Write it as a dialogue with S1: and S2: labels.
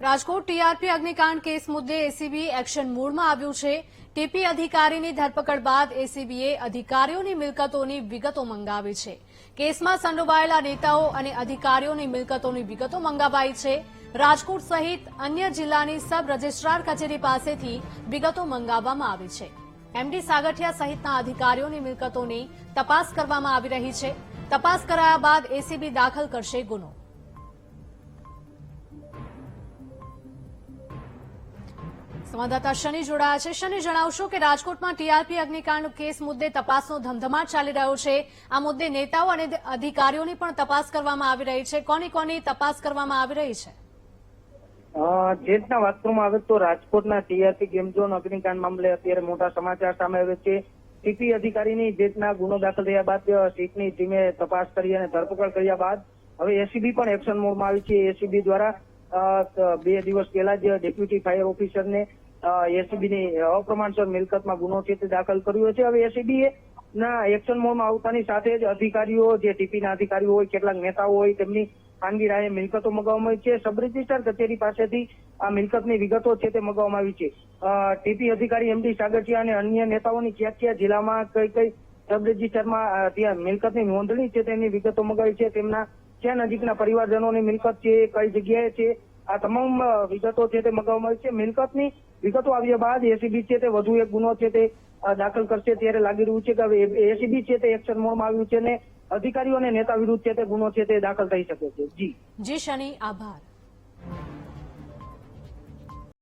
S1: Rajkot TRP અગ્નિકાંડ case મુદ્દે ACB action મોડમાં આવ્યું છે. ટીપી અધિકારીની ધરપકડ બાદ એસીબીએ અધિકારીઓની મિલકતોની વિગતો મંગાવી છે. કેસમાં સંડોવાયેલા નેતાઓ અને અધિકારીઓની મિલકતોની વિગતો મંગાવાઈ છે. રાજકોટ સહિત અન્ય જિલ્લાની સબ રજિસ્ટ્રાર કચેરી પાસેથી વિગતો મંગાવવામાં આવી છે. એમડી સાગઠિયા સહિતના અધિકારીઓની મિલકતોની તપાસ કરવામાં આવી રહી છે. તપાસ કરાયા બાદ એસીબી દાખલ કરશે ગુનો. સંવાદદાતા શનિ જોડાયા છે. શનિ, જણાવશો કે રાજકોટમાં ટીઆરપી અગ્નિકાંડ કેસ મુદ્દે તપાસનો ધમધમાટ ચાલી રહ્યો છે. આ મુદ્દે નેતાઓ અને અધિકારીઓની પણ તપાસ કરવામાં આવી રહી છે. કોની કોની તપાસ કરવામાં આવી રહી છે?
S2: જે રીતના વાત કરવામાં આવે તો રાજકોટના ટીઆરપી ગેમ અગ્નિકાંડ મામલે અત્યારે મોટા સમાચાર સામે આવે છે. સીપી અધિકારીની જે રીતના ગુનો દાખલ થયા બાદ સીટની ટીમે તપાસ કરી અને ધરપકડ કર્યા બાદ હવે એસીબી પણ એક્શન મોડમાં આવી છે. એસીબી દ્વારા બે દિવસ પહેલા જ ડેપ્યુટી ફાયર ઓફિસરને એસીબીની અપ્રમાણસર મિલકતમાં ગુનો છે તે દાખલ કર્યો છે. હવે એસીબીએ ના એક્શન મોડમાં આવતાની સાથે જ અધિકારીઓ, જે ટીપીના અધિકારીઓ હોય, કેટલાક નેતાઓ હોય, તેમની ખાનગી રાહે મિલકતો મગાવવામાં આવી છે. સબ કચેરી પાસેથી આ મિલકતની વિગતો છે તે મગાવવામાં આવી છે. ટીપી અધિકારી એમડી સાગઠિયા અને અન્ય નેતાઓની ક્યાં ક્યાં જિલ્લામાં કઈ કઈ સબ રજિસ્ટરમાં ત્યાં મિલકતની નોંધણી છે તેની વિગતો મગાવી છે. તેમના ક્યાં નજીકના પરિવારજનોની મિલકત છે, કઈ જગ્યાએ છે, આ તમામ વિગતો છે તે મગાવવામાં આવી છે. મિલકતની વિગતો આવ્યા બાદ એસીબી છે તે વધુ એક ગુનો છે તે દાખલ કરશે ત્યારે લાગી રહ્યું છે કે એસીબી છે તે એક્શન મોડમાં આવ્યું છે અને અધિકારીઓ અને નેતા વિરુદ્ધ છે તે ગુનો છે તે દાખલ થઈ શકે છે. જી.
S1: જી, શની, આભાર.